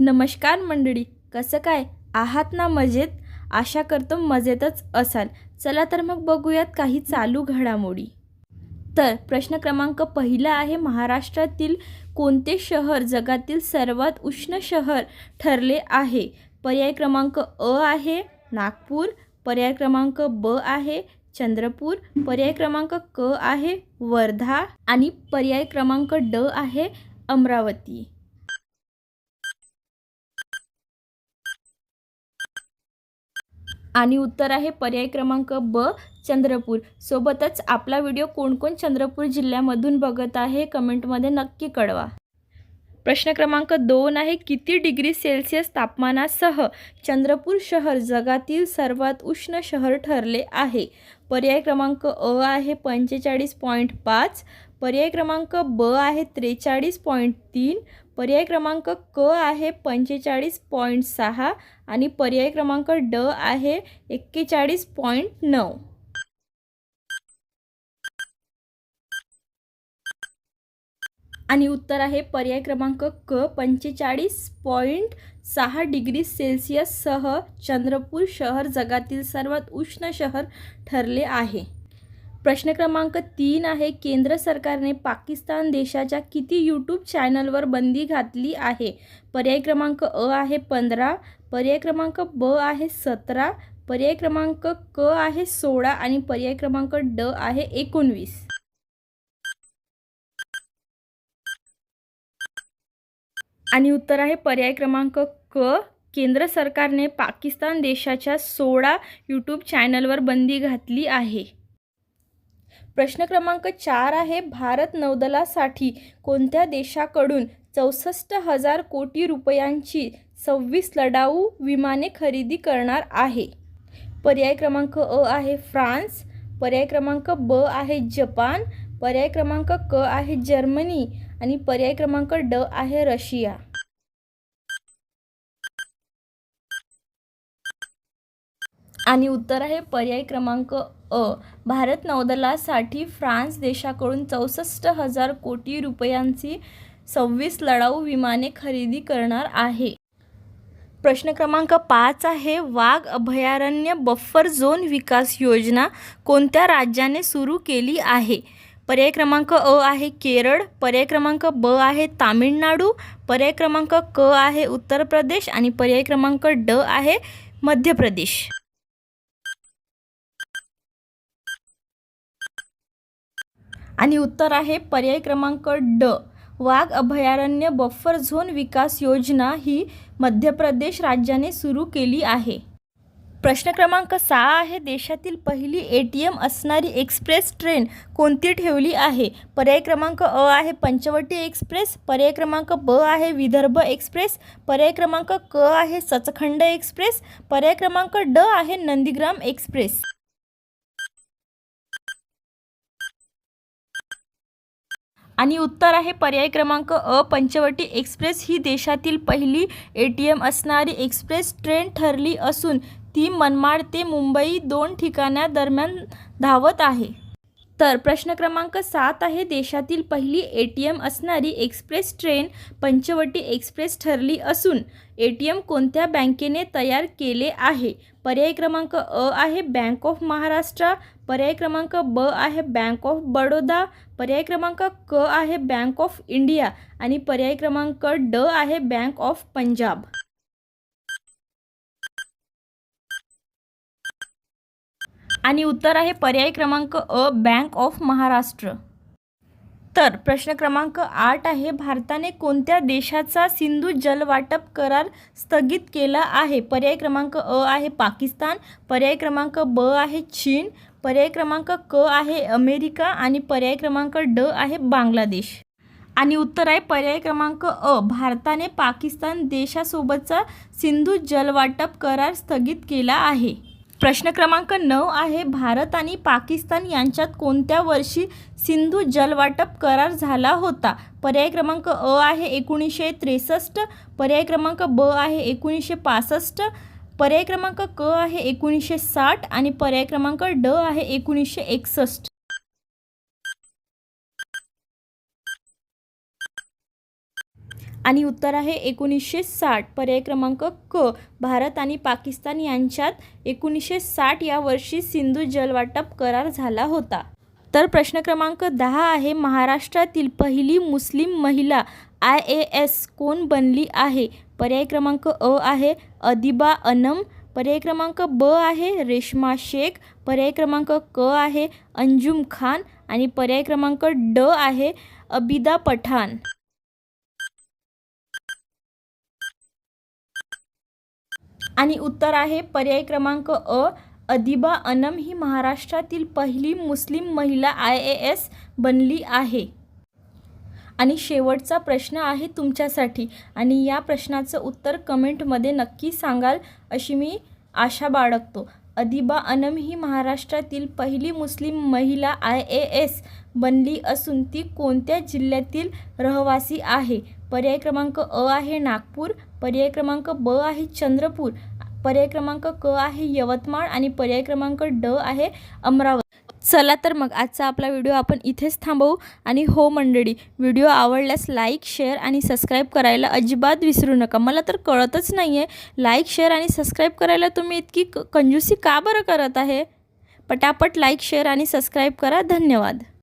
नमस्कार मंडळी कसं काय? आहात ना मजेत? आशा करतो मजेतच असाल. चला तर मग बघूयात काही चालू घडामोडी. तर प्रश्न क्रमांक पहिला आहे महाराष्ट्रातील कोणते शहर जगातील सर्वात उष्ण शहर ठरले आहे? पर्याय क्रमांक अ आहे नागपूर. पर्याय क्रमांक ब आहे चंद्रपूर. पर्याय क्रमांक क आहे वर्धा. आणि पर्याय क्रमांक ड आहे अमरावती. आणि उत्तर आहे पर्याय क्रमांक ब चंद्रपूर. सोबतच आपला व्हिडिओ कोणकोण चंद्रपूर जिल्ह्यामधून बघत आहे कमेंटमध्ये नक्की कळवा. प्रश्न क्रमांक दोन आहे किती डिग्री सेल्सिअस तापमानासह चंद्रपूर शहर जगातील सर्वात उष्ण शहर ठरले आहे? पर्याय क्रमांक अ आहे पंचेचाळीस पॉईंट पाच पर्याय क्रमांक ब आहे त्रेचाळीस पॉईंट तीन पर्याय क्रमांक क आहे पंचेचाळीस पॉईंट सहा आणि पर्याय क्रमांक ड आहे एक्केचाळीस पॉईंट नऊ. आणि उत्तर आहे पर्याय क्रमांक क पंचेचाळीस पॉईंट सहा डिग्री सेल्सिअससह चंद्रपूर शहर जगातील सर्वात उष्ण शहर ठरले आहे. प्रश्न क्रमांक तीन आहे केंद्र सरकारने पाकिस्तान देशाच्या किती यूट्यूब चॅनलवर बंदी घातली आहे? पर्याय क्रमांक अ आहे पंधरा पर्याय क्रमांक ब आहे सतरा पर्याय क्रमांक क आहे सोळा आणि पर्याय क्रमांक ड आहे एकोणवीस. आणि उत्तर आहे पर्याय क्रमांक क केंद्र सरकारने पाकिस्तान देशाच्या सोळा यूट्यूब चॅनलवर बंदी घातली आहे. प्रश्न क्रमांक चार आहे भारत नौदलासाठी कोणत्या देशाकडून चौसष्ट हजार कोटी रुपयांची सव्वीस लढाऊ विमाने खरेदी करणार आहे? पर्याय क्रमांक अ आहे फ्रान्स पर्याय क्रमांक ब आहे जपान पर्याय क्रमांक क आहे जर्मनी आणि पर्याय क्रमांक ड आहे रशिया. आणि उत्तर आहे पर्याय क्रमांक अ. भारत नौदलासाठी फ्रान्स देशाकडून चौसष्ट हजार कोटी रुपयांची सव्वीस लढाऊ विमाने खरेदी करणार आहे. प्रश्न क्रमांक पाच आहे वाघ अभयारण्य बफर झोन विकास योजना कोणत्या राज्याने सुरू केली आहे? पर्याय क्रमांक अ आहे केरळ पर्याय क्रमांक ब आहे तामिळनाडू पर्याय क्रमांक क आहे उत्तर प्रदेश आणि पर्याय क्रमांक ड आहे मध्य प्रदेश. आणि उत्तर आहे पर्याय क्रमांक ड. वाघ अभयारण्य बफर झोन विकास योजना ही मध्य प्रदेश राज्याने सुरू केली आहे. प्रश्न क्रमांक सहा आहे देशातील पहिली ए टी एम असणारी एक्सप्रेस ट्रेन कोणती ठेवली आहे? पर्याय क्रमांक अ आहे पंचवटी एक्सप्रेस पर्याय क्रमांक ब आहे विदर्भ एक्सप्रेस पर्याय क्रमांक क आहे सचखंड एक्सप्रेस पर्याय क्रमांक ड आहे नंदीग्राम एक्सप्रेस. आणि उत्तर आहे पर्याय क्रमांक अ पंचवटी एक्सप्रेस ही देशातील पहिली ए टी एम असणारी एक्सप्रेस ट्रेन ठरली असून ती मनमाड ते मुंबई दोन ठिकाणादरम्यान धावत आहे. तर प्रश्न क्रमांक सात आहे देशातील पहिली ए टी एम असणारी एक्सप्रेस ट्रेन पंचवटी एक्सप्रेस ठरली असून ए टी एम कोणत्या बँकेने तयार केले आहे? पर्याय क्रमांक अ आहे बँक ऑफ महाराष्ट्र. पर्याय क्रमांक ब आहे बँक ऑफ बडोदा. पर्याय क्रमांक क आहे बँक ऑफ इंडिया. आणि पर्याय क्रमांक ड आहे बँक ऑफ पंजाब. आणि उत्तर आहे पर्याय क्रमांक अ बँक ऑफ महाराष्ट्र तर प्रश्न क्रमांक आठ आहे भारताने कोणत्या देशाचा सिंधू जलवाटप करार स्थगित केला आहे? पर्याय क्रमांक अ आहे पाकिस्तान पर्याय क्रमांक ब आहे चीन पर्याय क्रमांक क आहे अमेरिका आणि पर्याय क्रमांक ड आहे बांगलादेश. आणि उत्तर आहे पर्याय क्रमांक अ भारताने पाकिस्तान देशासोबतचा सिंधू जलवाटप करार स्थगित केला आहे. प्रश्न क्रमांक नऊ आहे भारत आणि पाकिस्तान यांच्यात कोणत्या वर्षी सिंधू जलवाटप करार झाला होता? पर्याय क्रमांक अ आहे एकोणीसशे त्रेसष्ट. पर्याय क्रमांक ब आहे एकोणीसशे पासष्ट. पर्याय क्रमांक क आहे एकोणीसशे साठ. आणि पर्याय क्रमांक ड आहे एकोणीसशे एकसष्ट. आणि उत्तर आहे एकोणीसशे साठ. पर्याय क्रमांक क. भारत आणि पाकिस्तान यांच्यात एकोणीसशे साठ या वर्षी सिंधू जलवाटप करार झाला होता. तर प्रश्न क्रमांक दहा आहे महाराष्ट्रातील पहिली मुस्लिम महिला आय ए एस कोण बनली आहे? पर्याय क्रमांक अ आहे अदिबा अनम. पर्याय क्रमांक ब आहे रेश्मा शेख. पर्याय क्रमांक क आहे अंजुम खान. आणि पर्याय क्रमांक ड आहे अबिदा पठाण. आणि उत्तर आहे पर्याय क्रमांक अ अदिबा अनम ही महाराष्ट्रातील पहिली मुस्लिम महिला आय ए एस बनली आहे. आणि शेवटचा प्रश्न आहे तुमच्यासाठी. आणि या प्रश्नाचं उत्तर कमेंटमध्ये नक्की सांगाल अशी मी आशा बाळगतो. अदिबा अनम ही महाराष्ट्रातील पहिली मुस्लिम महिला आय ए एस बनली असून ती कोणत्या जिल्ह्यातील रहिवासी आहे? पर्याय क्रमांक अ आहे नागपूर पर्याय क्रमांक ब आहे चंद्रपूर पर्याय क्रमांक क आहे यवतमाळ आणि पर्याय क्रमांक ड आहे अमरावती. चला तर मग आजचा आपला व्हिडिओ आपण इथेच थांबवू आणि हो मंडळी व्हिडिओ आवडल्यास लाईक शेअर आणि सबस्क्राईब करायला अजिबात विसरू नका. मला तर कळतच नाही आहे लाईक शेअर आणि सबस्क्राईब करायला तुम्ही इतकी क कंजूसी का बरं करत आहे? पटापट लाईक शेअर आणि सबस्क्राईब करा. धन्यवाद.